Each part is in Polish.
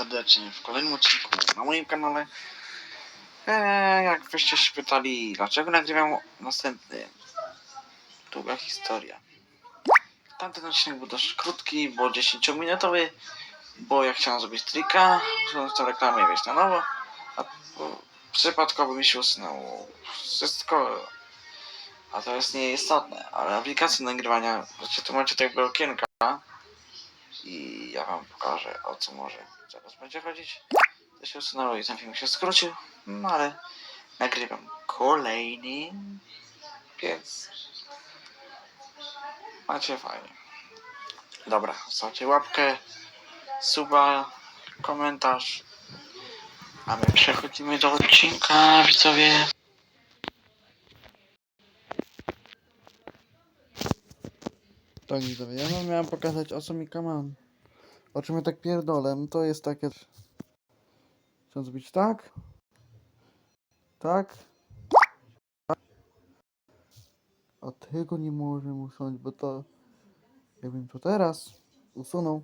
serdecznie w kolejnym odcinku na moim kanale. Eee, jak byście się pytali, dlaczego nagrywam następny, długa historia. Tamten odcinek był dość krótki, bo 10-minutowy, bo ja chciałem zrobić trika, usunąć tą reklamę i wejść na nowo, a przypadkowo mi się usunęło wszystko, a to jest nieistotne, ale aplikacje nagrywania, znaczy tu macie tego okienka, i ja wam pokażę o co może zaraz będzie chodzić. To się usunęło i ten film się skrócił, no ale nagrywam kolejny, więc macie fajnie. Dobra, zostawcie łapkę, suba, komentarz, a my przechodzimy do odcinka, widzowie. Tak widzowie, ja wam miałem pokazać o co mi kaman. O czym ja tak pierdolę, no to jest takie... Chcę zrobić tak? Tak? A tego nie możemy usunąć, bo to... Jakbym to teraz usunął,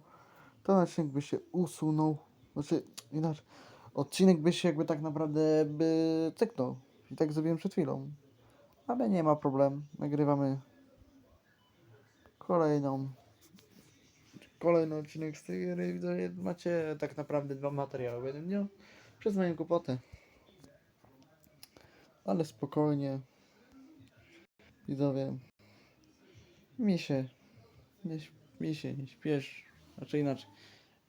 to odcinek by się usunął. Znaczy, inaczej. Odcinek by się jakby tak naprawdę by cyknął. I tak zrobiłem przed chwilą. Ale nie ma problemu. Nagrywamy kolejną kolejny odcinek z tej gry. Macie tak naprawdę dwa materiały w jednym dniu. Przez moją głupotę. Ale spokojnie. Widzowie. Mi się. Nie, mi się nie śpiesz. Znaczy inaczej.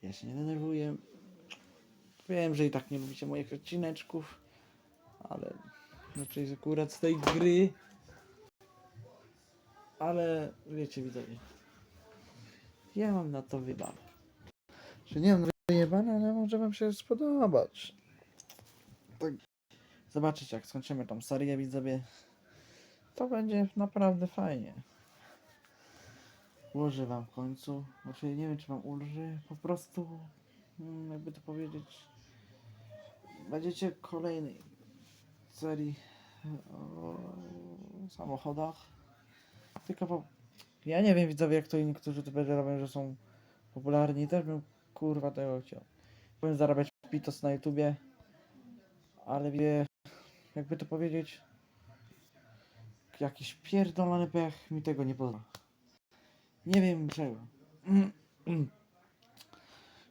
Ja się nie denerwuję. Wiem, że i tak nie lubicie moich odcineczków. Ale. Znaczy jest akurat z tej gry. Ale wiecie widzowie. Ja mam na to wybane. Że nie mam wyjebane, ale może wam się spodobać. Tak. Zobaczycie jak skończymy tą serię widzowie. To będzie naprawdę fajnie. Ułożę wam w końcu. Znaczy nie wiem czy wam ulży. Po prostu mm, jakby to powiedzieć. Będziecie kolejnej serii o samochodach. Tylko po... Ja nie wiem widzowie jak to niektórzy tu robią, że są popularni. Też bym kurwa tego chciał. Powiem zarabiać pitos na YouTubie. Ale wie, jakby to powiedzieć. Jakiś pierdolony pech mi tego nie pozwala. Nie wiem czego.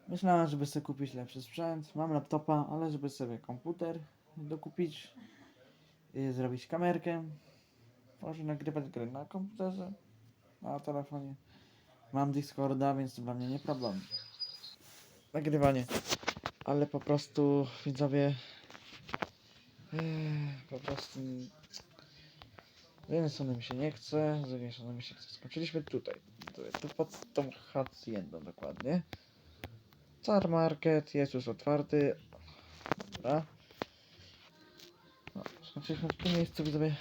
Myślałem, żeby sobie kupić lepszy sprzęt. Mam laptopa, ale żeby sobie komputer dokupić. zrobić kamerkę. Może nagrywać gry na komputerze, na telefonie. Mam Discorda, więc to dla mnie nie problem. Nagrywanie. Ale po prostu widzowie. eh, Po prostu. Z jednej strony mi się nie chce, z drugiej strony mi się chce. Skończyliśmy tutaj. Tu pod tą haciendą dokładnie. Car Market jest już otwarty. Dobra. No, skończyliśmy w tym miejscu, widzowie.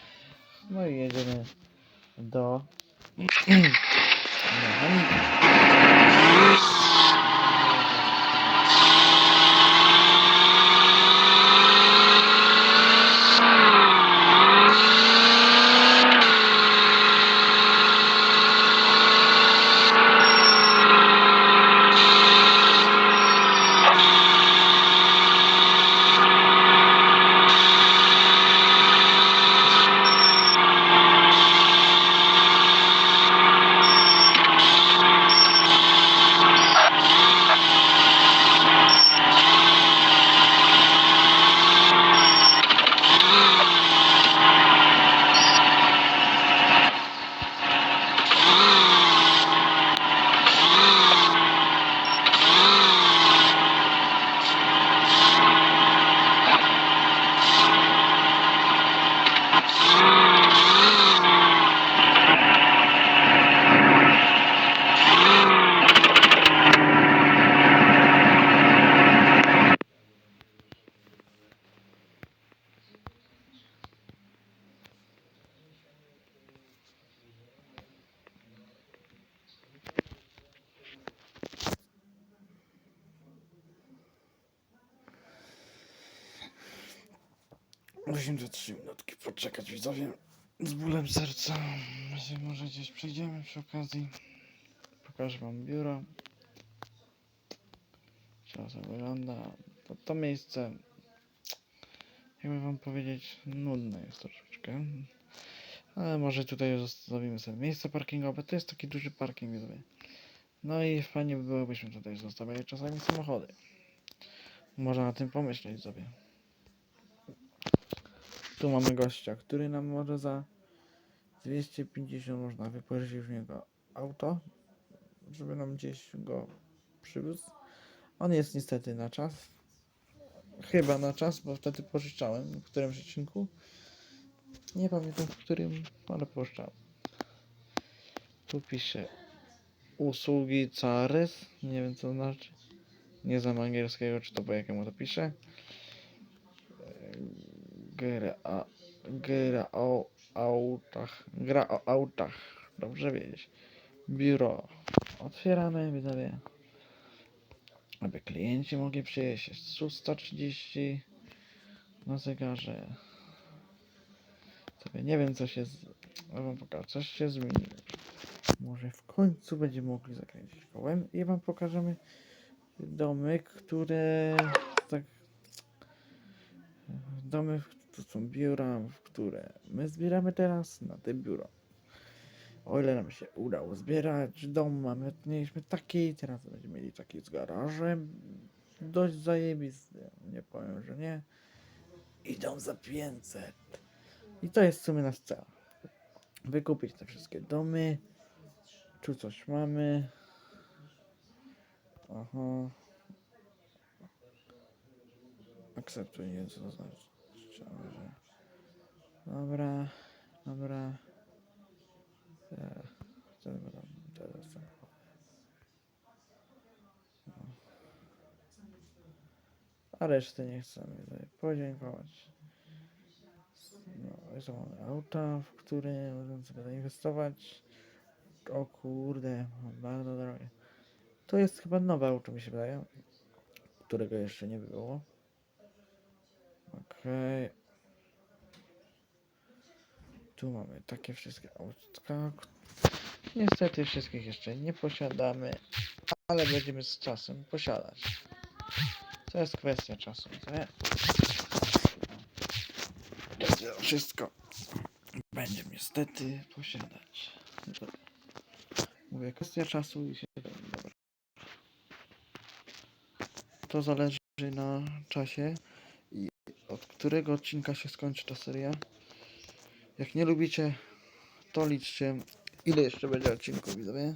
No i jedziemy do mechaniki. Musimy za 3 minutki widzowie z bólem serca. Myślę, może gdzieś przejdziemy przy okazji. Pokażę wam biuro. Teraz tak wygląda. To, to miejsce, jakby wam powiedzieć, nudne jest troszeczkę. Ale może tutaj zostawimy sobie miejsce parkingowe. To jest taki duży parking, widzowie. No i fajnie by było, jakbyśmy tutaj zostawiali czasami samochody. Można na tym pomyśleć sobie. Tu mamy gościa, który nam może za 250 można wypożyczyć w niego auto, żeby nam gdzieś go przywiózł. On jest niestety na czas. Chyba na czas, bo wtedy pożyczałem w którymś odcinku. Nie pamiętam w którym, ale pożyczałem. Tu pisze usługi Cares. Nie wiem co to znaczy. Nie znam angielskiego, czy to po jakiemu to pisze. Gra, gra o autach. Gra o autach. Dobrze wiedzieć. Biuro. Otwieramy, widzowie. Aby klienci mogli przyjeść. Jest 630 na zegarze. Sobie nie wiem co się. Z... Ja wam pokażę. Coś się zmieniło. Może w końcu będziemy mogli zakręcić kołem i wam pokażemy domy, które tak domy, to są biura, w które my zbieramy teraz na te biuro. O ile nam się udało zbierać dom, mamy, mieliśmy taki, teraz będziemy mieli taki z garażem, dość zajebisty, nie powiem, że nie. I dom za 500. I to jest w sumie nasz cel. Wykupić te wszystkie domy. Tu coś mamy. Aha. Akceptuję, co to znaczy. Chciałem, że... Dobra, dobra. Co tam teraz. A reszty nie chcemy podziękować. No, jeszcze mamy auta, w które możemy sobie zainwestować. O kurde, bardzo drogie. To jest chyba nowe auto, mi się wydaje, którego jeszcze nie było. Tu mamy takie wszystkie autka. Niestety wszystkich jeszcze nie posiadamy, ale będziemy z czasem posiadać. To jest kwestia czasu, nie? Będzie wszystko. Będziemy niestety posiadać. Mówię, kwestia czasu i się dobra. To zależy na czasie od którego odcinka się skończy ta seria. Jak nie lubicie, to liczcie ile jeszcze będzie odcinków, widzowie.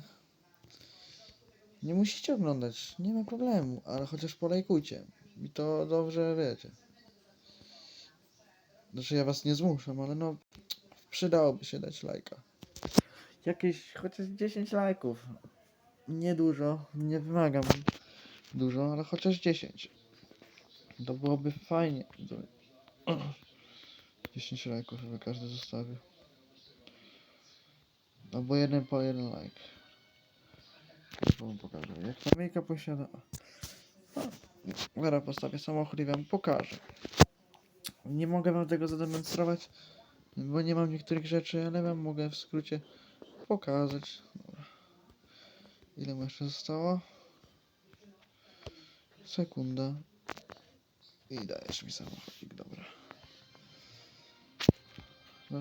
Nie musicie oglądać, nie ma problemu, ale chociaż polajkujcie. I to dobrze wiecie. Znaczy ja was nie zmuszam, ale no przydałoby się dać lajka. Jakieś chociaż 10 lajków. Niedużo, nie wymagam dużo, ale chociaż 10. To byłoby fajnie. widzowie. 10 lajków, żeby każdy zostawił. Albo jeden po jeden like. Już wam pokażę. Jak myjka posiada. O, Zaraz postawię samochód i wam pokażę. Nie mogę wam tego zademonstrować, bo nie mam niektórych rzeczy, ale wam mogę w skrócie pokazać. Dobra. Ile mu jeszcze zostało? Sekunda. I dajesz mi samochodzik, dobra. No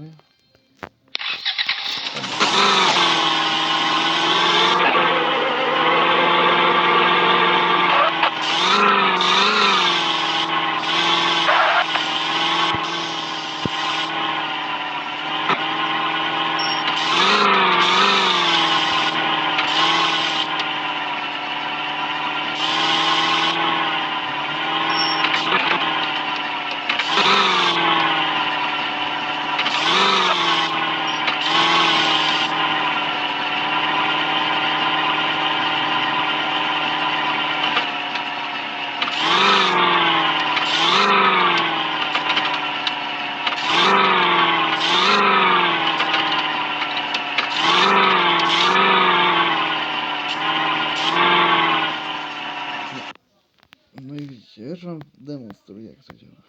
i widzicie, już wam demonstruję jak to działa.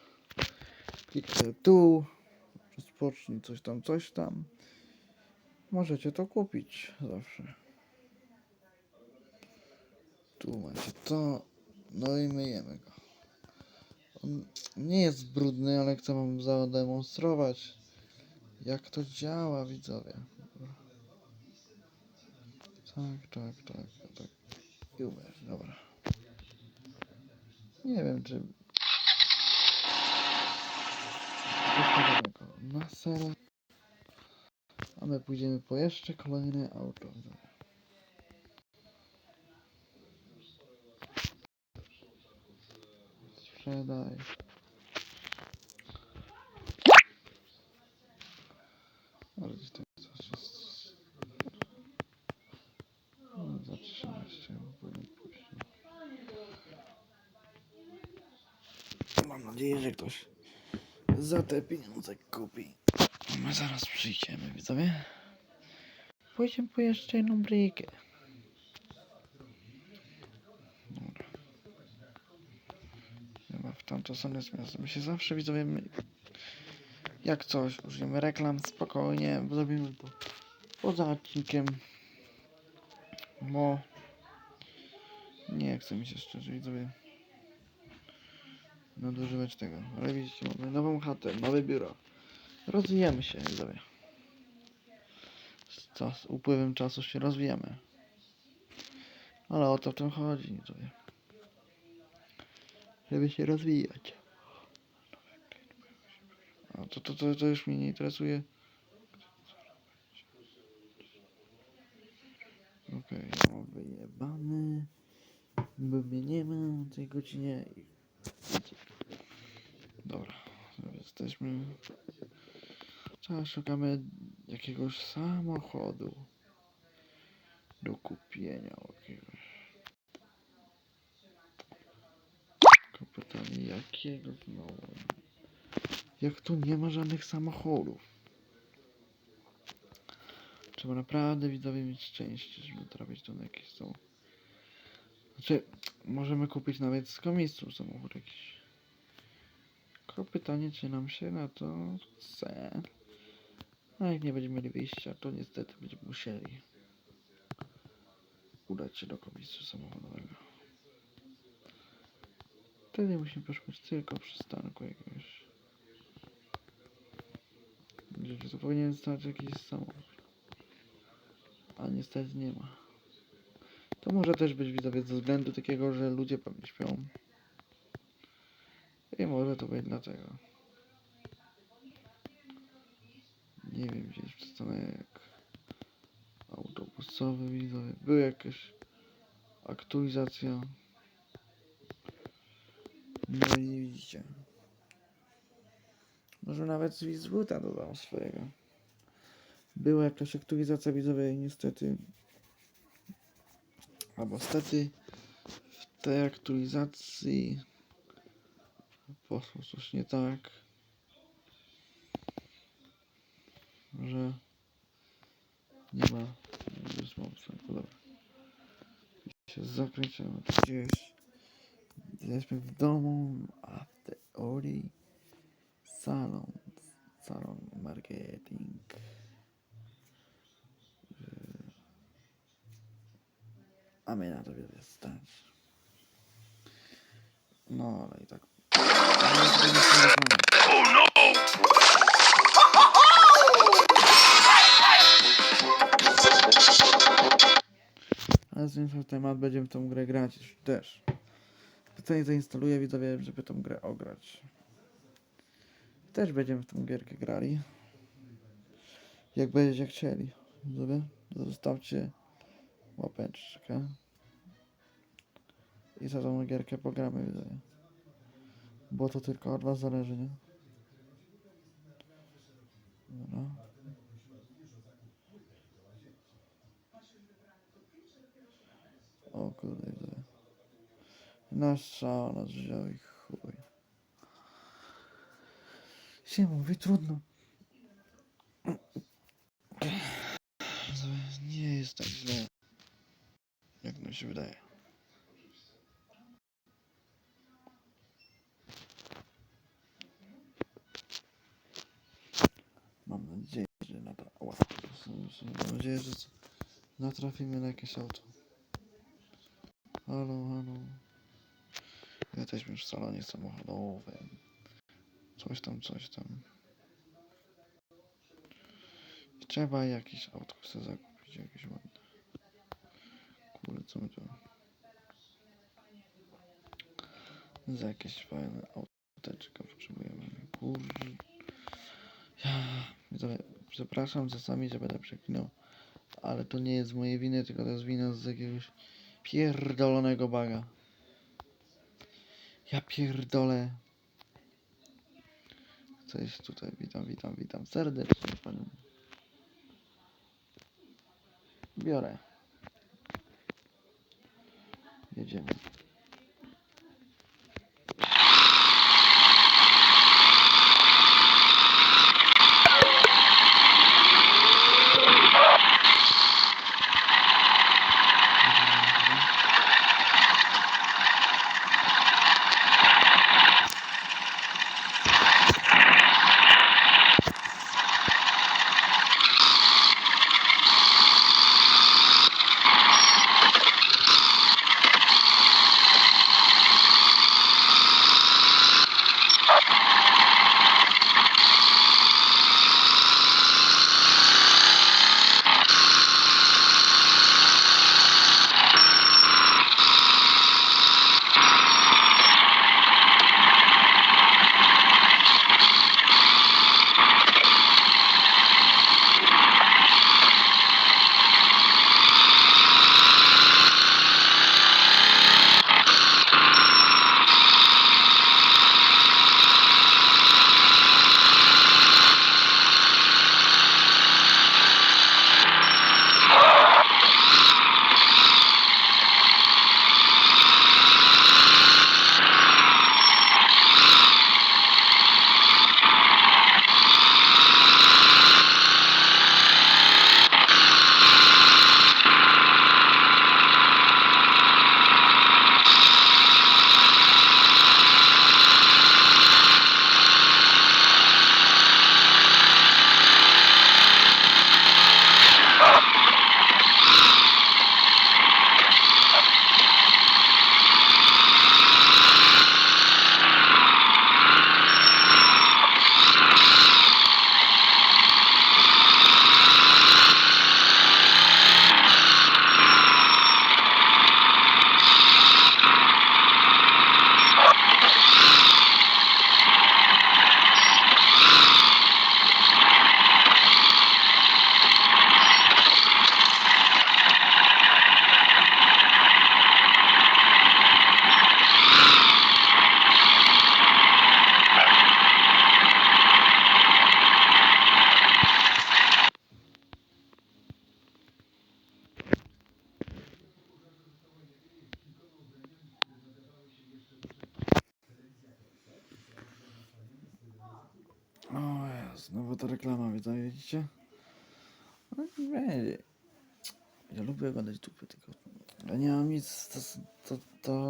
Kliknę tu, rozpocznij coś tam, coś tam. Możecie to kupić zawsze. Tu macie to, No i myjemy go. On nie jest brudny, ale chcę wam zademonstrować, jak to działa, widzowie. Tak, tak, tak, tak. I umyć, dobra. Nie wiem, czy... Na. A my pójdziemy po jeszcze kolejne auto. Sprzedaj. Ale gdzieś tam coś jest. No, za 13 bo powinien pójść. Mam nadzieję, że ktoś za te pieniądze kupi. My zaraz przyjdziemy, widzowie. Pójdziemy po jeszcze jedną brykę. Dobra. Chyba w tamtą stronę zmiast. My się zawsze widzowie my... Jak coś, użyjemy reklam spokojnie, zrobimy to poza odcinkiem. Bo nie chce mi się szczerze widzowie nadużywać tego. Ale widzicie, mamy nową chatę, nowe biuro. Rozwijamy się widzowie. Z, czas, upływem czasu się rozwijamy. Ale o to w tym chodzi widzowie. Żeby się rozwijać. A to, to, to, to już mnie nie interesuje. Okej, ja mam wyjebany. Bo mnie nie ma o tej godzinie. i- Dobra, jesteśmy. Teraz szukamy jakiegoś samochodu do kupienia jakiegoś. Tylko pytanie, jakiego znowu? Jak tu nie ma żadnych samochodów? Trzeba naprawdę widzowie mieć szczęście, żeby trafić tu na jakieś są. Znaczy, możemy kupić nawet z komisu samochód jakiś. Tylko pytanie, czy nam się na to chce. A jak nie będziemy mieli wyjścia, to niestety będziemy musieli udać się do komisu samochodowego. Wtedy musimy poszukać tylko przystanku jakiegoś. Gdzie tu powinien stać jakiś samochód. A niestety nie ma. To może też być widzowie ze względu takiego, że ludzie pewnie śpią. I może to być dlatego. Nie wiem, gdzie jest przystanek autobusowy, widzowie. Była jakaś aktualizacja. No i nie widzicie. Może nawet z Wizbuta dodał swojego. Była jakaś aktualizacja widzowie i niestety albo stety w tej aktualizacji poszło coś nie tak, że nie ma już mam dobra. się zakręcamy gdzieś. Jesteśmy w domu, a w teorii salon, salon marketing. A mnie na to wiele stać. No, ale i tak. Ale z temat, będziemy tą grę grać też. Pytanie zainstaluję widzowie, żeby tą grę ograć. Też będziemy w tą gierkę grali. Jak będziecie chcieli. Widzowie, zostawcie łapeczkę. I za tą gierkę pogramy widzowie. Bo to tylko od was zależy, nie? Dobra. O kurde, widzowie. Nasz szał nas wziął i chuj. Się mówi trudno. Nie jest tak źle. Jak nam się wydaje. To. Ła, mam nadzieję, że natrafimy na jakieś auto. Halo, halo. Jesteśmy w salonie samochodowym. Coś tam, coś tam. Trzeba jakieś autko sobie zakupić, jakieś ładne. Kurde, co my tu... Za jakieś fajne auteczka potrzebujemy. Kurde. Ja... przepraszam czasami, że będę przeklinał. Ale to nie jest z mojej winy, tylko to jest wina z jakiegoś pierdolonego baga. Ja pierdolę. Coś tutaj, witam, witam, witam serdecznie panią. Biorę. Jedziemy.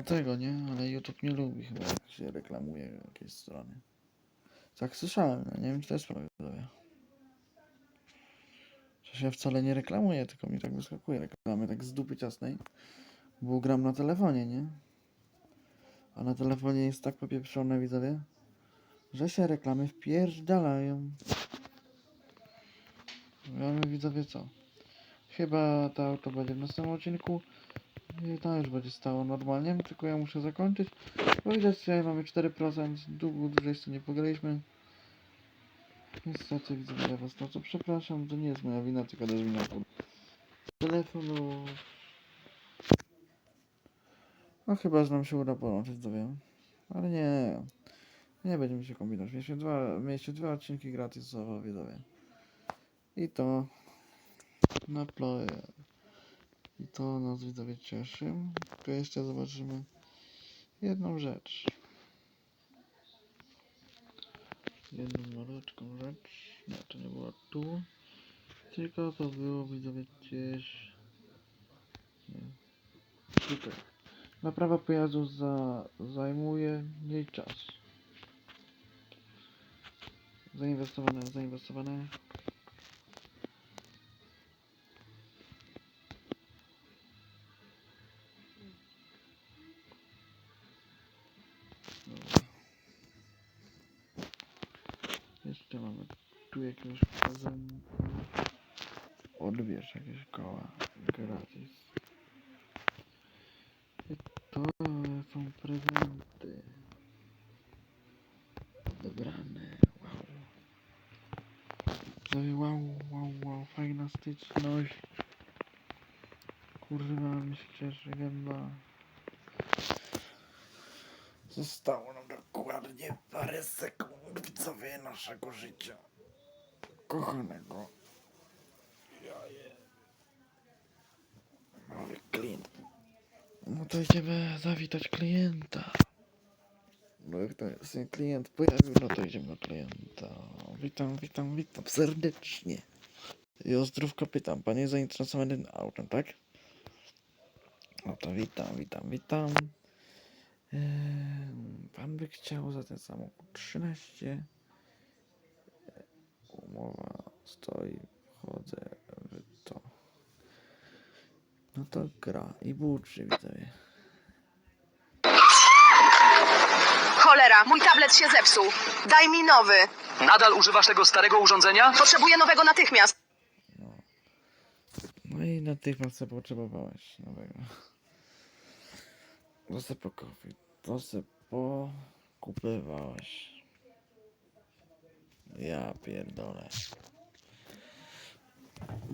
Tego, nie? Ale YouTube nie lubi chyba, jak się reklamuje jakieś strony. Tak słyszałem, no nie wiem, czy to jest prawda. Przecież ja wcale nie reklamuję, tylko mi tak wyskakuje reklamy, tak z dupy ciasnej. Bo gram na telefonie, nie? A na telefonie jest tak popieprzone, widzowie, że się reklamy wpierdalają. Wiemy widzowie co? Chyba to auto będzie w następnym odcinku. I to już będzie stało normalnie, tylko ja muszę zakończyć. Bo widać, że mamy 4%, długo dłużej jeszcze nie pograliśmy. Niestety widzowie, ja was bardzo przepraszam, to nie jest moja wina, tylko też wina telefonu. No chyba, że nam się uda połączyć, widzowie. Ale nie, nie będziemy się kombinować. Mieliśmy dwa, mieliśmy dwa odcinki gratisowo, widzowie. I to na player. To nas widzowie cieszy. Tu jeszcze zobaczymy jedną rzecz. Jedną malutką rzecz. Nie, to nie było tu. Tylko to było widzowie gdzieś. Nie. Tutaj. Naprawa pojazdu za, zajmuje mniej czasu. Zainwestowane, zainwestowane. Odbierz jakieś koła gratis. I to są prezenty. Wybrane. Wow. Widzowie, wow, wow, wow, fajna styczność. Kurwa, mi się cieszy gęba. Zostało nam dokładnie parę sekund widzowie naszego życia. Kochanego. Nowy klient. No to idziemy zawitać klienta. No jak to jest, nie klient pojawił, no to idziemy do klienta. Witam, witam, witam serdecznie. I o zdrówko pytam, pan jest zainteresowany autem, tak? No to witam, witam, witam. Em, Pan by chciał za ten samochód 13. Umowa stoi, wchodzę. No to gra i buczy widzowie. Cholera, mój tablet się zepsuł. Daj mi nowy. Nadal używasz tego starego urządzenia? Potrzebuję nowego natychmiast. No i natychmiast sobie potrzebowałeś nowego. To se pokofi, to se pokupywałeś. Ja pierdolę.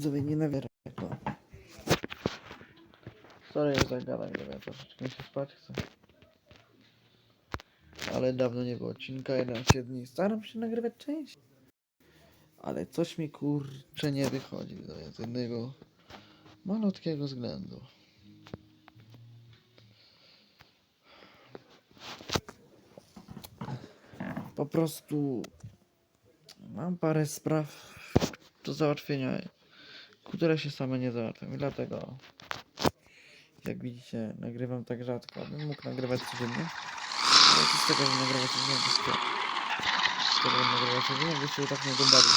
Sobie nie nawierzę to. Sorry, że tak gadam, gdybym troszeczkę się spać chcę. Ale dawno nie było odcinka, 11 dni. Staram się nagrywać częściej. Ale coś mi kurcze nie wychodzi z jednego malutkiego względu. Po prostu mam parę spraw do załatwienia, które się same nie załatwią i dlatego jak widzicie nagrywam tak rzadko, bym mógł nagrywać codziennie. Ale z tego, że nagrywać codziennie, byście z tego, że nagrywać codziennie, byście i tak nie oglądali.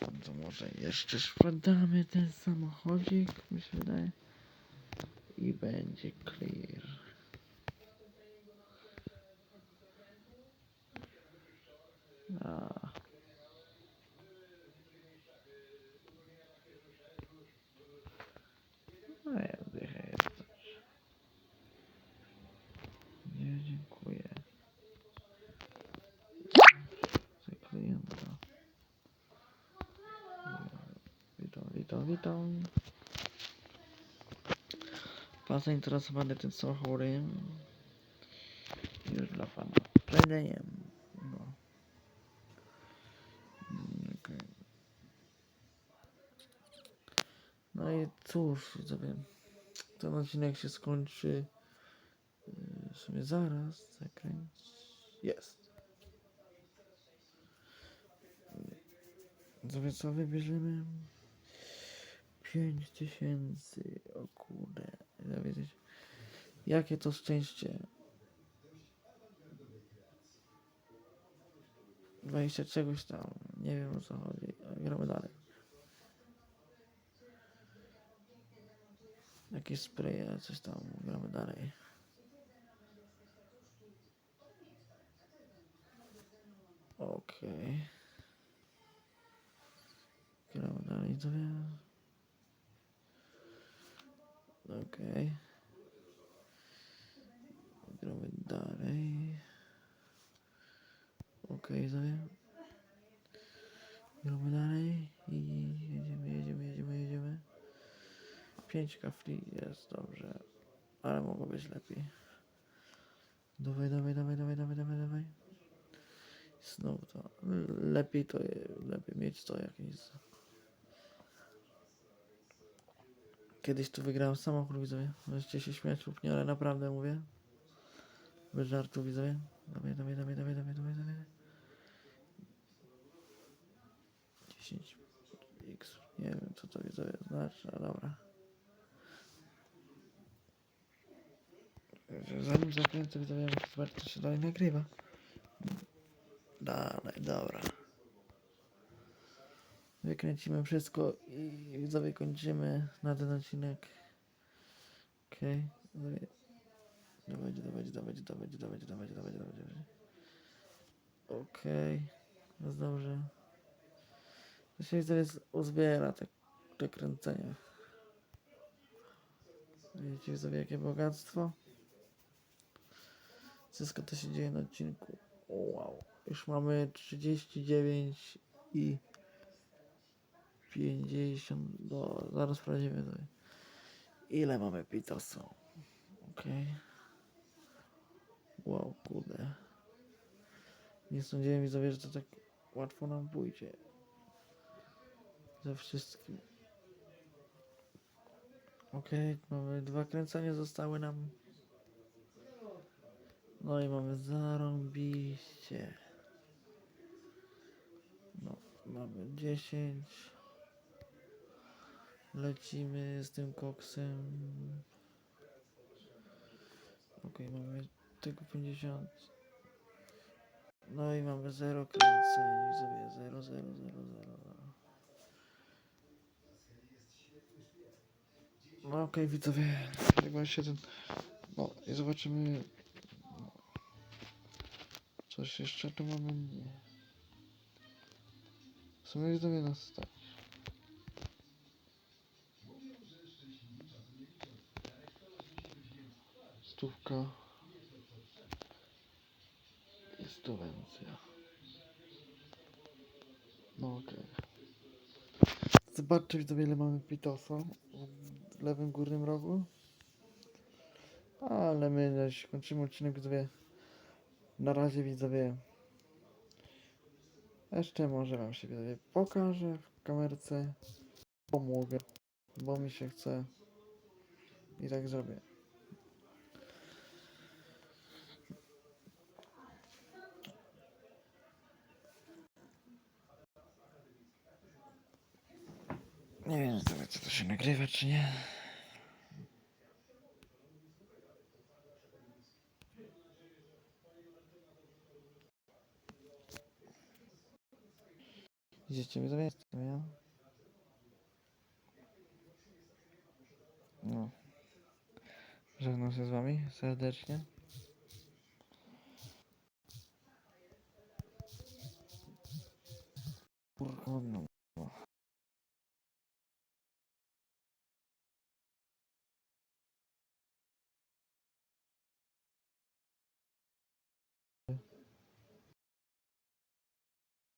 No To może sprzedamy ten samochodzik, mi się wydaje. I będzie clear. A. No ja dychę jesteś. Nie, dziękuję. Za klienta. Witam, witam. Pan zainteresowany tym samochodem? Już dla pana. Sprzedajemy. No. Mm, okej. No i cóż, widzowie, ten odcinek się skończy yy, w sumie zaraz. Zakręć. Jest. Widzowie, co wybierzemy? 5 tysięcy, o kurde, ja wiedzieć, jakie to szczęście. 20 czegoś tam, nie wiem o co chodzi, gramy dalej. Jakieś spreje, coś tam, gramy dalej. Okej. Gramy dalej, co wiem. Okej. Gramy dalej. Okej, okay, Gramy dalej i jedziemy, jedziemy, jedziemy, jedziemy. 5 kafli jest dobrze, ale mogło być lepiej. Dawaj, dawaj, dawaj, dawaj, dawaj, dawaj, dawaj. Znowu to. Lepiej to lepiej mieć to jak nic. Kiedyś tu wygrałem samochód, widzowie. Możecie się śmiać lub nie, ale naprawdę mówię. Bez żartu, widzowie. Dawaj, dawaj, dawaj, dawaj, dawaj, dawaj, dawaj. 10 x. Nie wiem co to widzowie znaczy, ale dobra. Zanim zakręcę widzowie, zobaczyć czy się dalej nagrywa. Dalej, dobra. Wykręcimy wszystko i widzowie kończymy na ten odcinek. Okej. Okay. Dawać, dawać, dawać, dawać, dawać, dawać, dawać, dawać. Okej. Jest dobrze. To się widzowie uzbiera te, te kręcenia. Widzicie widzowie jakie bogactwo? Wszystko to się dzieje na odcinku. Wow. Już mamy 39 i 50. Do, zaraz sprawdzimy sobie. Ile mamy pitosu? Okej. Wow, kurde. Nie sądziłem widzowie, że to tak łatwo nam pójdzie. Ze wszystkim. Okej, mamy dwa kręcenia zostały nam. No i mamy zarąbiście. No, mamy 10. Lecimy z tym koksem. Okej, mamy tego 50. No i mamy 0 kręceń. Sobie 0, 0, 0, 0. No okej, widzowie. Chyba się ten. No i zobaczymy. No. Coś jeszcze tu mamy? Nie. W sumie widzowie nas stać. Stówka. I stuwencja. No okej. Zobaczcie widzowie ile mamy pitosa w lewym górnym rogu. Ale my kończymy odcinek widzowie. Na razie widzowie. Jeszcze może wam się widzowie pokażę w kamerce. Pomogę, bo mi się chce. I tak zrobię. Nie wiem widzowie, czy to nagrywa, czy nie. Widzicie, widzowie, jestem ja. No. Żegnam się z wami serdecznie.